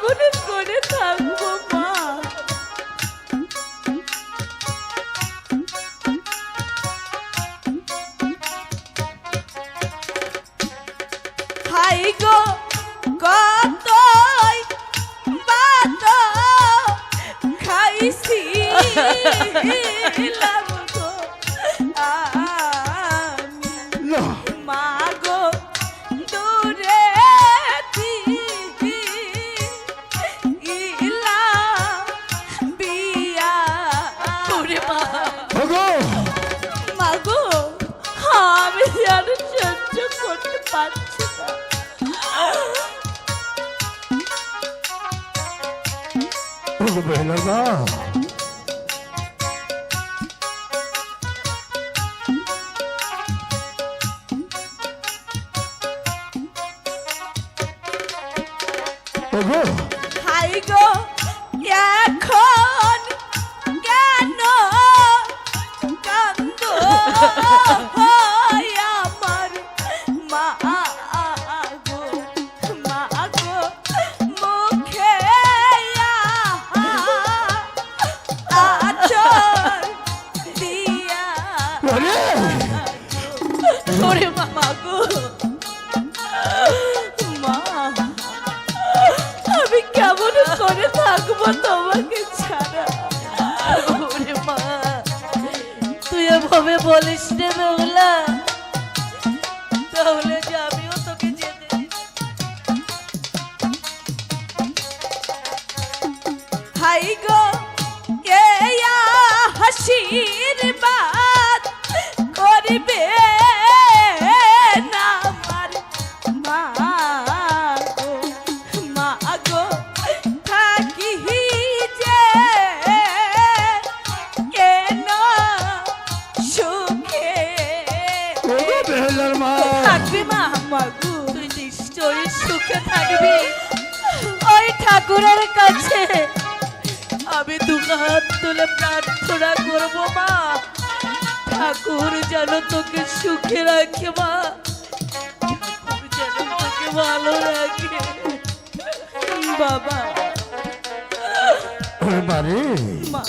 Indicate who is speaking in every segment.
Speaker 1: কেমন করে থাকব মা। হাই গো কতই বাত খাইছি হাই গো থাকব তোমাকে ছাড়া
Speaker 2: তুই এভাবে বলিস রে মেঘলা তাহলে যে
Speaker 1: থাকবি মা মাগু
Speaker 2: তুই নিশ্চয়ই সুখে থাকবি। ওই ঠাকুরের কাছে আমি দু হাত তুলে প্রার্থনা করব মা। ঠাকুর যেন তোকে সুখে রাখে মা। ঠাকুর যেন তোকে ভালো রাখে। বাবা। মা।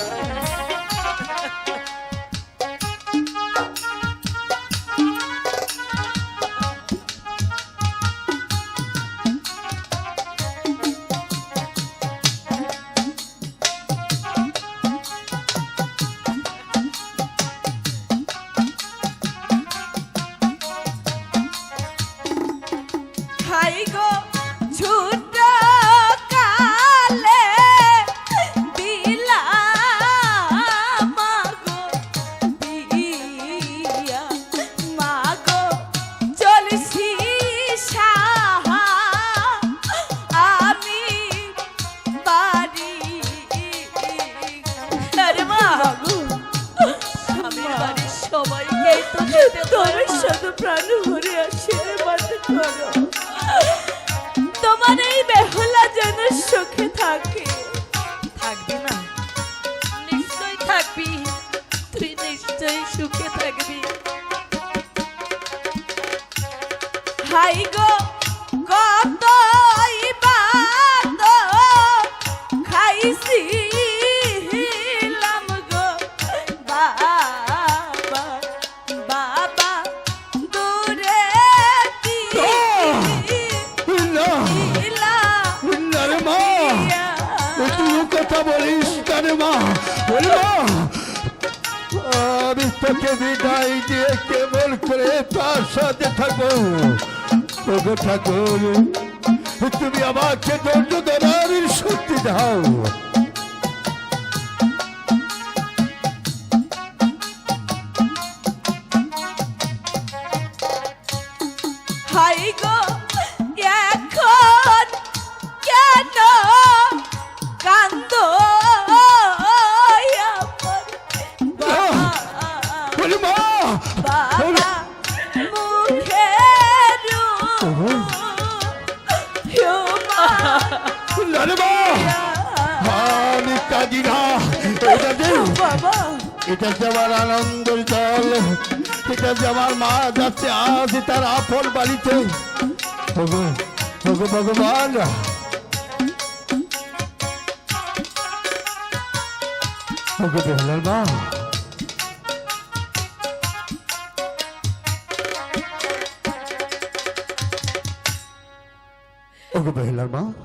Speaker 1: তোমার সাথে প্রাণ ভরে আশীর্বাদ করো। তোমার এই বেহলা যেন সুখে থাকে।
Speaker 2: থাকবে না। নিশ্চয় থাকবি। তুই নিশ্চয়ই সুখে থাকবি।
Speaker 3: কথা বলিস কানে মা? আমি তোকে বিদায় দিয়ে কেবল করে তার সাথে থাকো তোকে ঠাকুর, তুমি আমাকে ধৈর্য ধরার শক্তি দাও।
Speaker 1: এটা যাওয়ার
Speaker 3: এটা যে আনন্দের জল এটা যে আমার মা যাচ্ছে আজ তার আপন বাড়িতে। ভগবান ওকে বেহলার মা। ওকে বেহলার মা।